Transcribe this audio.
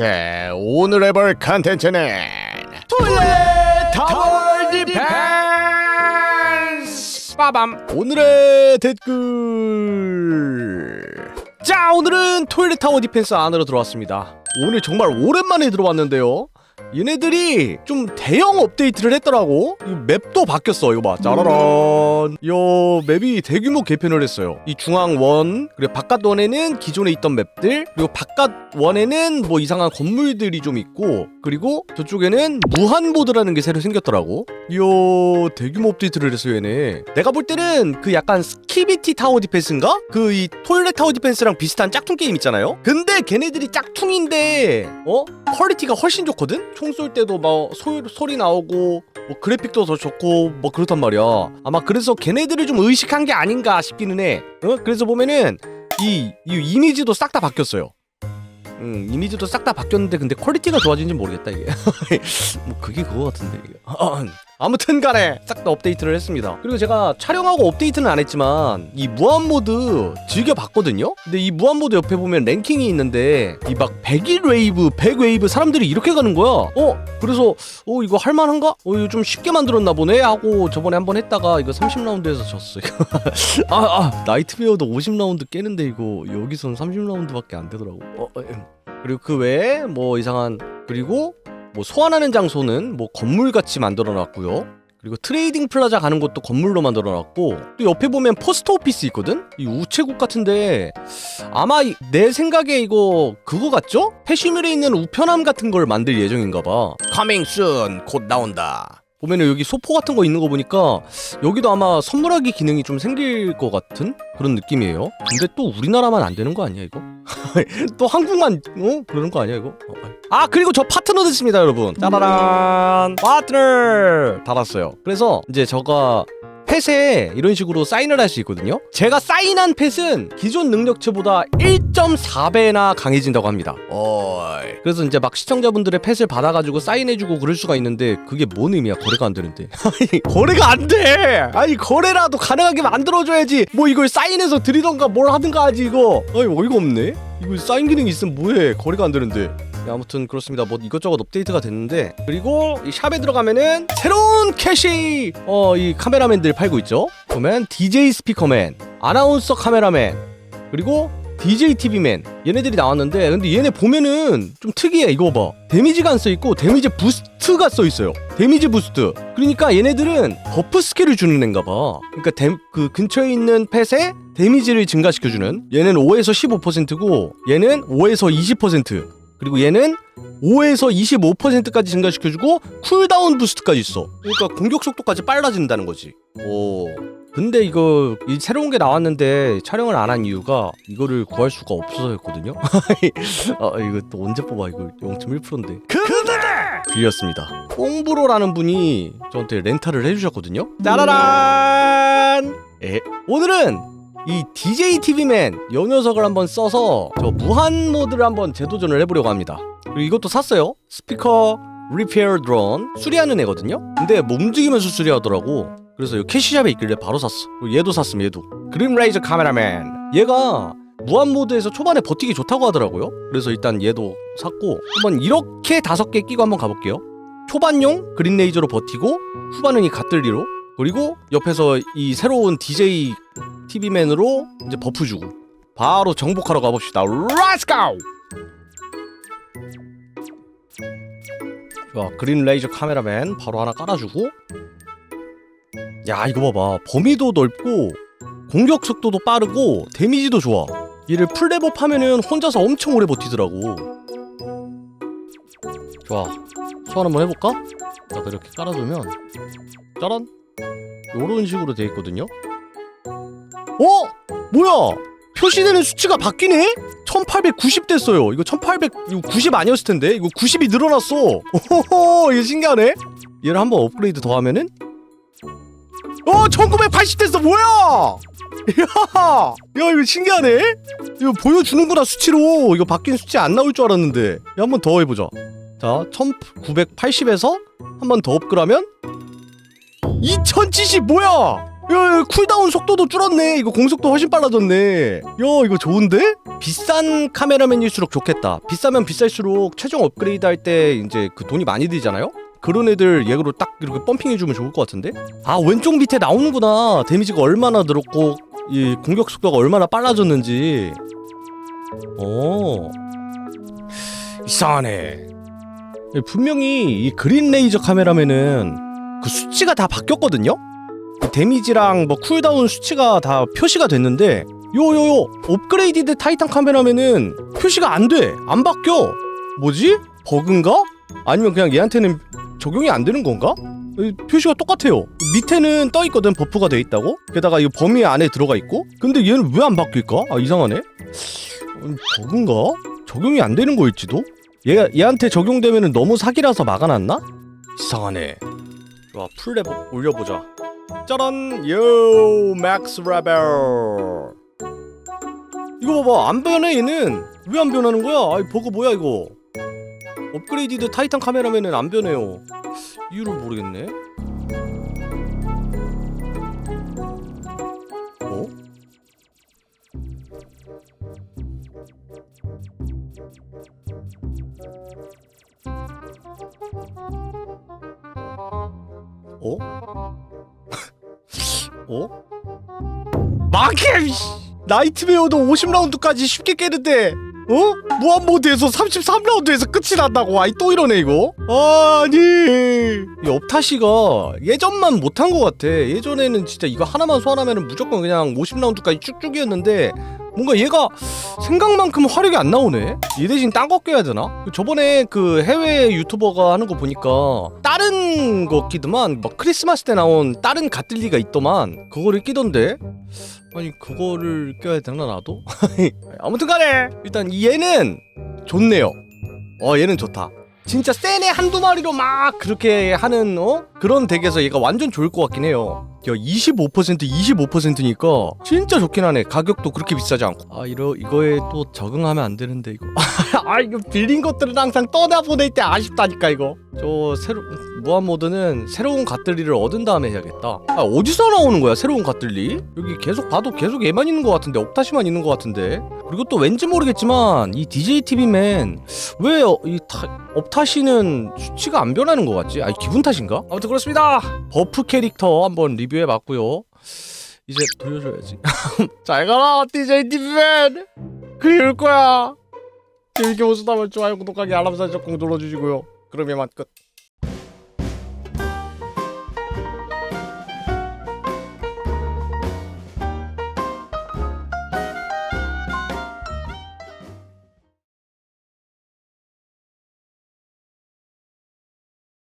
네, 오늘 해볼 컨텐츠는 토일렛 타워 디펜스 빠밤 오늘의 댓글. 자 오늘은 토일렛 타워 디펜스 안으로 들어왔습니다 오늘 정말 오랜만에 들어왔는데요. 얘네들이 좀 대형 업데이트를 했더라고. 이 맵도 바뀌었어. 이거 봐. 짜라란. 요 맵이 대규모 개편을 했어요. 이 중앙 원 그리고 바깥 원에는 기존에 있던 맵들 그리고 바깥 원에는 뭐 이상한 건물들이 좀 있고 그리고 저쪽에는 무한 모드라는 게 새로 생겼더라고. 요 대규모 업데이트를 했어요 얘네. 내가 볼 때는 그 약간 스키비티 타워 디펜스인가? 그 이 토일렛 타워 디펜스랑 비슷한 짝퉁 게임 있잖아요. 근데 걔네들이 짝퉁인데 어 퀄리티가 훨씬 좋거든. 총 쏠 때도 막 소, 소리 나오고 뭐 그래픽도 더 좋고 뭐 그렇단 말이야. 아마 그래서 걔네들을 좀 의식한 게 아닌가 싶기는 해. 어? 그래서 보면은 이, 이 이미지도 싹 다 바뀌었어요. 음, 이미지도 싹 다 바뀌었는데 근데 퀄리티가 좋아진지 모르겠다 이게. 뭐 그게 그거 같은데 이게. 아무튼 간에 싹 다 업데이트를 했습니다. 그리고 제가 촬영하고 업데이트는 안 했지만 이 무한 모드 즐겨 봤거든요. 근데 이 무한 모드 옆에 보면 랭킹이 있는데 이 막 100일 웨이브, 100 웨이브 사람들이 이렇게 가는 거야. 어? 그래서 어 이거 할 만한가? 어 이거 좀 쉽게 만들었나 보네 하고 저번에 한번 했다가 이거 30라운드에서 졌어. 이거. 아, 아, 나이트메어도 50라운드 깨는데 이거 여기선 30라운드밖에 안 되더라고. 어, 어, 음. 그리고 그 외에 뭐 이상한 그리고 뭐 소환하는 장소는 뭐 건물 같이 만들어 놨고요. 그리고 트레이딩 플라자 가는 것도 건물로 만들어 놨고 또 옆에 보면 포스트 오피스 있거든? 이 우체국 같은데 아마 이- 내 생각에 이거 그거 같죠? 패시뮬에 있는 우편함 같은 걸 만들 예정인가 봐. Coming soon. 곧 나온다. 보면은 여기 소포 같은 거 있는 거 보니까 여기도 아마 선물하기 기능이 좀 생길 것 같은 그런 느낌이에요. 근데 또 우리나라만 안 되는 거 아니야 이거? 또 한국만 어 그러는 거 아니야 이거? 어. 아 그리고 저 파트너 됐습니다 여러분. 짜라란 파트너 달았어요. 그래서 이제 저가 펫에 이런 식으로 사인을 할 수 있거든요. 제가 사인한 펫은 기존 능력치보다 1.4배나 강해진다고 합니다. 어이. 그래서 이제 막 시청자분들의 펫을 받아가지고 사인해주고 그럴 수가 있는데 그게 뭔 의미야? 거래가 안 되는데. 아니 거래가 안 돼. 아니 거래라도 가능하게 만들어줘야지. 뭐 이걸 사인해서 드리던가 뭘 하든가 하지 이거. 아니 어이가 없네. 이거 사인 기능 이 있으면 뭐해? 거래가 안 되는데. 네, 아무튼 그렇습니다. 뭐 이것저것 업데이트가 됐는데 그리고 이 샵에 들어가면은 새로운 캐시 어 이 카메라맨들 팔고 있죠. 보면 DJ 스피커맨, 아나운서 카메라맨, 그리고 DJ TV맨. 얘네들이 나왔는데 근데 얘네 보면은 좀 특이해 이거 봐. 데미지가 안 써 있고 데미지 부스트가 써 있어요. 데미지 부스트. 그러니까 얘네들은 버프 스킬을 주는 애인가 봐. 그러니까 데, 그 근처에 있는 펫에 데미지를 증가시켜주는. 얘는 5에서 15%고 얘는 5에서 20% 그리고 얘는 5에서 25%까지 증가시켜주고 쿨다운 부스트까지 있어. 그러니까 공격 속도까지 빨라진다는 거지. 오. 근데 이거 이 새로운 게 나왔는데 촬영을 안 한 이유가 이거를 구할 수가 없어서였거든요. 아 이거 또 언제 뽑아 이거 0.1%인데. 근데 빌렸습니다. 뽕브로라는 분이 저한테 렌탈을 해주셨거든요. 짜라란. 에 오늘은 이 DJ TV맨 요 녀석을 한번 써서 저 무한 모드를 한번 재도전을 해보려고 합니다. 그리고 이것도 샀어요. 스피커 리페어 드론 수리하는 애거든요. 근데 뭐 움직이면서 수리하더라고. 그래서 이 캐시샵에 있길래 바로 샀어. 얘도 샀음 얘도. 그린 레이저 카메라맨. 얘가 무한 모드에서 초반에 버티기 좋다고 하더라고요. 그래서 일단 얘도 샀고 한번 이렇게 다섯 개 끼고 한번 가볼게요. 초반용 그린 레이저로 버티고 후반은 이 갓들리로 그리고 옆에서 이 새로운 DJ TV맨으로 이제 버프 주고 바로 정복하러 가봅시다. Let's go! 좋아 그린 레이저 카메라맨 바로 하나 깔아주고 야 이거 봐봐 범위도 넓고 공격 속도도 빠르고 데미지도 좋아 얘를 풀레법 하면은 혼자서 엄청 오래 버티더라고 좋아 소환 한번 해볼까? 자 이렇게 깔아두면 짜란 요런 식으로 돼 있거든요 어? 뭐야 표시되는 수치가 바뀌네? 1890 됐어요. 이거 1800, 이거 90 아니었을 텐데? 이거 90이 늘어났어. 오호호, 이거 신기하네? 얘를 한번 업그레이드 더 하면은? 어, 1980 됐어, 뭐야! 야, 야, 이거 신기하네? 이거 보여주는구나, 수치로. 이거 바뀐 수치 안 나올 줄 알았는데. 야, 한번 더 해보자. 자, 1980에서 한 번 더 업그라면? 2070 뭐야! 야, 야, 쿨다운 속도도 줄었네. 이거 공속도 훨씬 빨라졌네. 야, 이거 좋은데? 비싼 카메라맨일수록 좋겠다. 비싸면 비쌀수록 최종 업그레이드 할 때 이제 그 돈이 많이 들잖아요? 그런 애들 얘로 딱 이렇게 펌핑해주면 좋을 것 같은데? 아, 왼쪽 밑에 나오는구나. 데미지가 얼마나 늘었고, 이 공격 속도가 얼마나 빨라졌는지. 어. 이상하네. 분명히 이 그린 레이저 카메라맨은 그 수치가 다 바뀌었거든요? 그 데미지랑 뭐 쿨다운 수치가 다 표시가 됐는데 요요요 업그레이디드 타이탄 카메라맨은 표시가 안 돼. 안 바뀌어. 뭐지? 버그인가? 아니면 그냥 얘한테는 적용이 안 되는 건가? 이 표시가 똑같아요. 밑에는 떠 있거든 버프가 돼 있다고. 게다가 이 범위 안에 들어가 있고. 근데 얘는 왜 안 바뀔까? 아 이상하네. 음, 버그인가? 적용이 안 되는 거일지도? 얘가 얘한테 적용되면은 너무 사기라서 막아놨나? 이상하네. 좋아 풀레버 올려보자. 짜란 요 맥스 레벨. 이거 봐봐 안 변해 얘는 왜 안 변하는 거야? 아이 버그 뭐야 이거? 업그레이디드 타이탄 카메라맨은 안 변해요. 이유를 모르겠네. 어? 어? 어? 마켓! 나이트메어도 50라운드까지 쉽게 깨는데 어? 무한모드에서 33라운드에서 끝이 난다고 아이 또 이러네 이거 아니 이 업타시가 예전만 못한 것 같아 예전에는 진짜 이거 하나만 소환하면 무조건 그냥 50라운드까지 쭉쭉이었는데 뭔가 얘가 생각만큼 화력이 안 나오네 얘 대신 딴 거 껴야 되나? 저번에 그 해외 유튜버가 하는 거 보니까 다른 거 끼더만 막 크리스마스 때 나온 다른 갓들리가 있더만 그거를 끼던데 아니 그거를 껴야 되나 나도? 아무튼 간에 일단 얘는 좋네요 어 얘는 좋다 진짜 센애 한두 마리로 막 그렇게 하는 어? 그런 덱에서 얘가 완전 좋을 것 같긴 해요 야 25% 25%니까 진짜 좋긴 하네. 가격도 그렇게 비싸지 않고. 아 이러 이거에 또 적응하면 안 되는데 이거. 아 이거 빌린 것들은 항상 떠나 보낼 때 아쉽다니까 이거. 저 새로 무한 모드는 새로운 갓들리를 얻은 다음에 해야겠다. 아 어디서 나오는 거야 새로운 갓들리? 여기 계속 봐도 계속 얘만 있는 것 같은데 옥타시만 있는 것 같은데. 그리고 또 왠지 모르겠지만 이 DJ TV맨 왜이 업타시는 수치가 안 변하는 것 같지? 아 기분 탓인가? 아무튼 그렇습니다 버프 캐릭터 한번 리뷰해 봤고요. 이제 돌려줘야지. 잘 가라 DJ TV맨 그리울 거야. 재밌게 보셨다면 좋아요 구독하기 알람 설정 꼭 눌러주시고요. 그럼 이만 끝